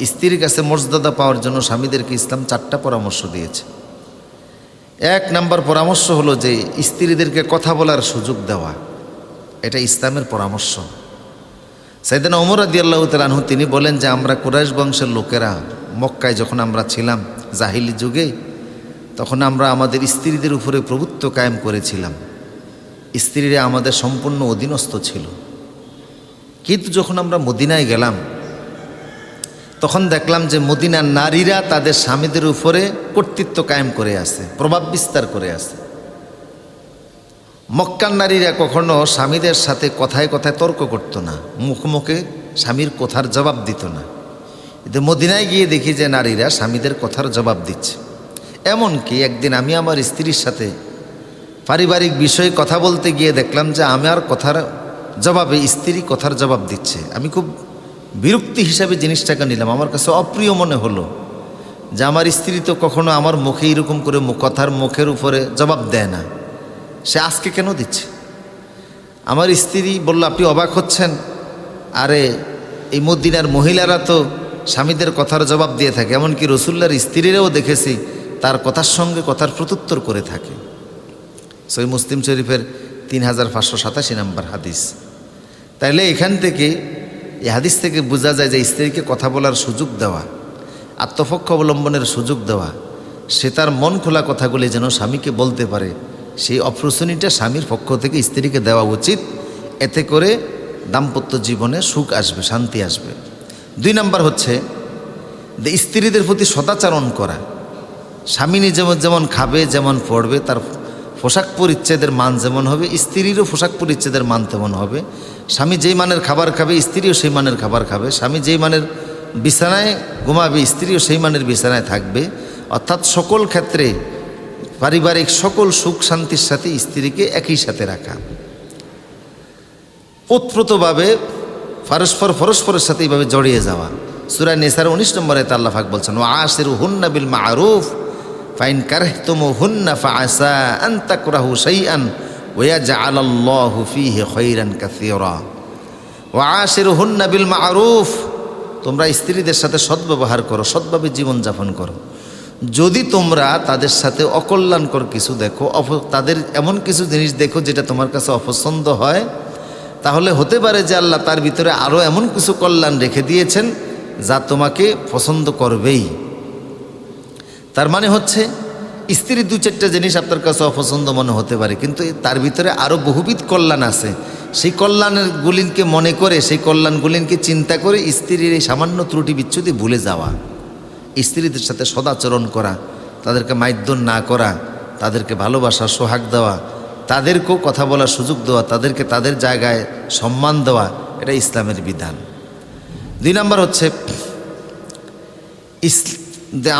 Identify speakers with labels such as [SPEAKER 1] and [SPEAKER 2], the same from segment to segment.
[SPEAKER 1] স্ত্রীর কাছে মর্যাদা পাওয়ার জন্য স্বামীদেরকে ইসলাম চারটা পরামর্শ দিয়েছে। এক নাম্বার পরামর্শ হলো যে স্ত্রীদেরকে কথা বলার সুযোগ দেওয়া। এটা ইসলামের পরামর্শ। সাইদানা ওমর আদি আল্লাহ তালাহু তিনি বলেন যে আমরা কুরাইশ বংশের লোকেরা, মক্কায় যখন আমরা ছিলাম, জাহিলি যুগে, তখন আমরা আমাদের স্ত্রীদের উপরে প্রভুত্ব কায়েম করেছিলাম। স্ত্রীরা আমাদের সম্পূর্ণ অধীনস্থ ছিল। কিন্তু যখন আমরা মদিনায় গেলাম তখন দেখলাম যে মদিনার নারীরা তাদের স্বামীদের উপরে কর্তৃত্ব কায়েম করে আছে, প্রভাব বিস্তার করে আছে। মক্কার নারীরা কখনো স্বামীদের সাথে কথায় কথায় তর্ক করতো না মুখোমুখি স্বামীর কথার জবাব দিত না। কিন্তু মদিনায় গিয়ে দেখি যে নারীরা স্বামীদের কথার জবাব দিচ্ছে। এমনকি একদিন আমি আমার স্ত্রীর সাথে পারিবারিক বিষয়ে কথা বলতে গিয়ে দেখলাম যে আমার কথার জবাবে স্ত্রী কথার জবাব দিচ্ছে। আমি খুব বিরক্তি হিসাবে জিনিসটাকে নিলাম। আমার কাছে অপ্রিয় মনে হলো যে আমার স্ত্রী তো কখনো আমার মুখে এরকম করে কথার মুখের উপরে জবাব দেয় না। সে আজকে কেন দিচ্ছে? আমার স্ত্রী বলল, আপনি অবাক হচ্ছেন? আরে, এই মদিনার মহিলারা তো স্বামীদের কথার জবাব দিয়ে থাকে। এমনকি রসুল্লার স্ত্রীরাও দেখেছি তার কথার সঙ্গে কথার প্রত্যুত্তর করে থাকে। সই মুসলিম শরীফের তিন হাজার পাঁচশো সাতাশি নাম্বার হাদিস। তাইলে এখান থেকে এই হাদিস থেকে বোঝা যায় যে স্ত্রীকে কথা বলার সুযোগ দেওয়া, আত্মপক্ষ অবলম্বনের সুযোগ দেওয়া, সে তার মন খোলা কথাগুলি যেন স্বামীকে বলতে পারে। সেই অপ্রসনিটা স্বামীর পক্ষ থেকে স্ত্রীকে দেওয়া উচিত। এতে করে দাম্পত্য জীবনে সুখ আসবে, শান্তি আসবে। দুই নাম্বার হচ্ছে যে স্ত্রীদের প্রতি সদাচরণ করা। স্বামী যেমন যেমন খাবে, যেমন পড়বে, তার পোশাক পরিচ্ছেদের মান যেমন হবে, স্ত্রীরও পোশাক পরিচ্ছেদের মান তেমন হবে। স্বামী যেই মানের খাবার খাবে, স্ত্রীও সেই মানের খাবার খাবে। স্বামী যেই মানের বিছানায় ঘুমাবে, স্ত্রীও সেই মানের বিছানায় থাকবে। অর্থাৎ সকল ক্ষেত্রে পারিবারিক সকল সুখ শান্তির সাথে স্ত্রীকে একই সাথে রাখা। ওতপ্রোতভাবে পরস্পর পরস্পরের সাথে এইভাবে জড়িয়ে যাওয়া। সুরা নেসার উনিশ নম্বরে তাল্লা ফাক বলছেন ও আশির হুন্না বিল মারুফ। ফাইন কারেহ তুম হুন্না ফাসা আন তাকরাহু শাইআন ওয়া জাআলাল্লাহু ফীহি খায়রান কাসীরা। ও আশির হুন্না বিল মারুফ, তোমরা স্ত্রীদের সাথে সদ্ব্যবহার করো সৎভাবে জীবনযাপন করো। যদি তোমরা তাদের সাথে অকল্যাণকর কিছু দেখো তাদের এমন কিছু জিনিস দেখো যেটা তোমার কাছে অপছন্দ হয়, তাহলে হতে পারে যে আল্লাহ তার ভিতরে আরও এমন কিছু কল্যাণ রেখে দিয়েছেন যা তোমাকে পছন্দ করবেই। তার মানে হচ্ছে, স্ত্রীর দু চারটা জিনিস আপনার কাছে অপছন্দ মনে হতে পারে, কিন্তু তার ভিতরে আরও বহুবিধ কল্যাণ আছে। সেই কল্যাণের গুলিনকে মনে করে, সেই কল্যাণগুলিনকে চিন্তা করে স্ত্রীর এই সামান্য ত্রুটি বিচ্ছুতি ভুলে যাওয়া। স্ত্রীদের সাথে সদাচরণ করা, তাদেরকে মাইদ্যন না করা, তাদেরকে ভালোবাসা, সোহাগ দেওয়া, তাদেরকেও কথা বলার সুযোগ দেওয়া, তাদেরকে তাদের জায়গায় সম্মান দেওয়া, এটা ইসলামের বিধান। দুই নম্বর হচ্ছে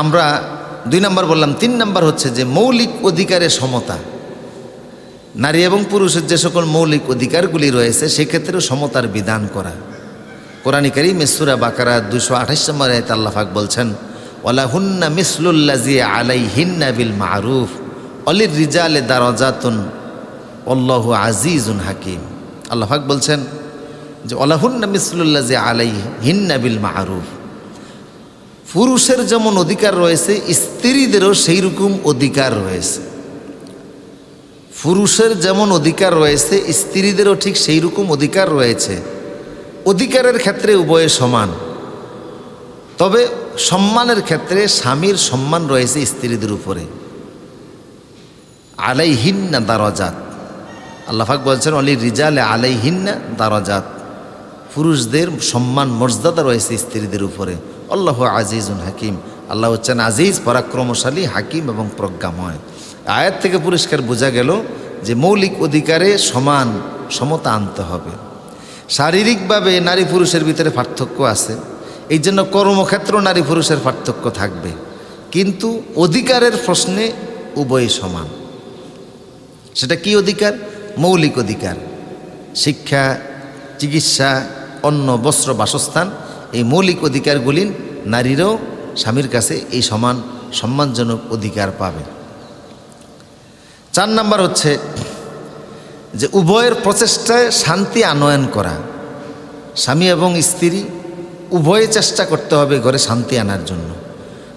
[SPEAKER 1] আমরা দুই নাম্বার বললাম, তিন নাম্বার হচ্ছে যে মৌলিক অধিকারের সমতা। নারী এবং পুরুষের যে সকল মৌলিক অধিকারগুলি রয়েছে, সেক্ষেত্রেও সমতার বিধান করা। কোরআন করিম মেসুরা বাকারা দুশো আঠাশ নম্বর আয়তে আল্লাহাক বলছেন ওলা হুন্না মিসলুল্লাজি আলাই হিন্না বিল মারুফ অলির রিজালে দারজাতুন অল্লাহ আজিজুন হাকিম। আল্লাহাক বলছেন যে অলাহুন্না মিসলুল্লাজি আলাই হিন্না বিল মারুফ। পুরুষের যেমন অধিকার রয়েছে, স্ত্রীদেরও সেই রকম অধিকার রয়েছে। পুরুষের যেমন অধিকার রয়েছে, স্ত্রীদেরও ঠিক সেই রকম অধিকার রয়েছে। অধিকারের ক্ষেত্রে উভয়ে সমান। তবে সম্মানের ক্ষেত্রে স্বামীর সম্মান রয়েছে স্ত্রীদের উপরে। আলাই হিন্না দারজাত আল্লাহাক বলছেন, অলি রিজালে আলাই হিন্না দারজাত। পুরুষদের সম্মান মর্যাদা রয়েছে স্ত্রীদের উপরে। আল্লাহ আজিজুন হাকিম। আল্লাহ হচ্ছেন আজিজ, পরাক্রমশালী, হাকিম এবং প্রজ্ঞাময়। আয়াত থেকে পরিষ্কার বোঝা গেল যে মৌলিক অধিকারে সমান সমতা আনতে হবে। শারীরিকভাবে নারী পুরুষের ভিতরে পার্থক্য আছে এই জন্য কর্মক্ষেত্র নারী পুরুষের পার্থক্য থাকবে। কিন্তু অধিকারের প্রশ্নে উভয় সমান। সেটা কি অধিকার? মৌলিক অধিকার। শিক্ষা, চিকিৎসা, অন্ন, বস্ত্র, বাসস্থান এই মৌলিক অধিকারগুলি নারীরাও স্বামীর কাছে এই সমান সম্মানজনক অধিকার পাবে। চার নাম্বার হচ্ছে যে উভয়ের প্রচেষ্টায় শান্তি আনয়ন করা। স্বামী এবং স্ত্রী উভয়ে চেষ্টা করতে হবে ঘরে শান্তি আনার জন্য।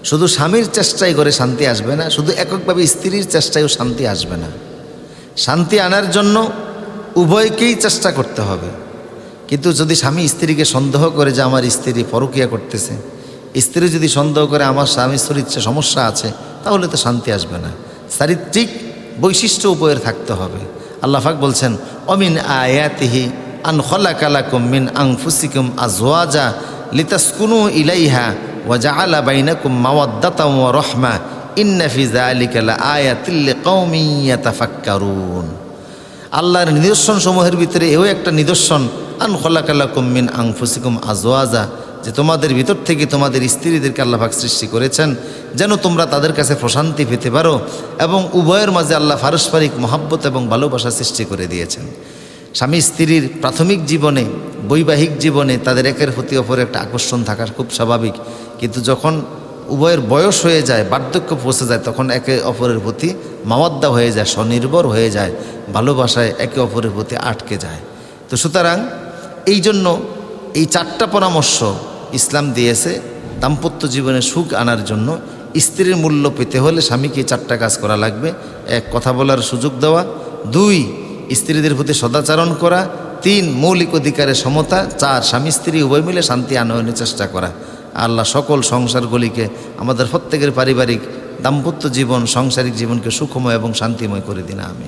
[SPEAKER 1] শুধু স্বামীর চেষ্টায় ঘরে শান্তি আসবে না, শুধু এককভাবে স্ত্রীর চেষ্টায়ও শান্তি আসবে না। শান্তি আনার জন্য উভয়কেই চেষ্টা করতে হবে। কিন্তু যদি স্বামী স্ত্রীকে সন্দেহ করে যে আমার স্ত্রী পরকিয়া করতেছে, স্ত্রী যদি সন্দেহ করে আমার স্বামীর শরীরে সমস্যা আছে, তাহলে তো শান্তি আসবে না। চারিত্রিক বৈশিষ্ট্য উপয়ের থাকতে হবে। আল্লাহাক বলছেন, অমিন আয়াতিহি আন খলা খলাকালাকুম মিন আংফুসিকুম আজওয়াজা লিতাসকুনু ইলাইহা ওয়াজা আলা বাইনাকুম মাওয়াদ্দাতাম ওয়া রহমা। ইন্না ফি যালিকা লাআয়াতিল লিকাউমিন ইয়াতাফাক্কারুন। আল্লাহর নিদর্শন সমূহের ভিতরে এও একটা নিদর্শন আন খলাকালাকুম মিন আংফুসিকুম আজওয়াজা, যে তোমাদের ভিতর থেকে তোমাদের স্ত্রীদেরকে আল্লাহাক সৃষ্টি করেছেন, যেন তোমরা তাদের কাছে প্রশান্তি পেতে পারো এবং উভয়ের মাঝে আল্লাহ পারস্পরিক মহাব্বত এবং ভালোবাসা সৃষ্টি করে দিয়েছেন। স্বামী স্ত্রীর প্রাথমিক জীবনে, বৈবাহিক জীবনে তাদের একের প্রতি অপরের একটা আকর্ষণ থাকা খুব স্বাভাবিক। কিন্তু যখন উভয়ের বয়স হয়ে যায়, বার্ধক্য পৌঁছে যায়, তখন একে অপরের প্রতি মাওয়াদ্দা হয়ে যায়, স্বনির্ভর হয়ে যায়, ভালোবাসায় একে অপরের প্রতি আটকে যায়। তো সুতরাং এই জন্য এই চারটা পরামর্শ ইসলাম দিয়েছে দাম্পত্য জীবনে সুখ আনার জন্য। স্ত্রীর মূল্য পেতে হলে স্বামীকে চারটা কাজ করা লাগবে। এক, কথা বলার সুযোগ দেওয়া। দুই, স্ত্রীদের প্রতি সদাচরণ করা। তিন, মৌলিক অধিকারের সমতা। চার, স্বামী স্ত্রী উভয় মিলে শান্তি আনয়নের চেষ্টা করা। আল্লাহ সকল সংসারগুলিকে আমাদের প্রত্যেকের পারিবারিক দাম্পত্য জীবন, সাংসারিক জীবনকে সুখময় এবং শান্তিময় করে দিন আমি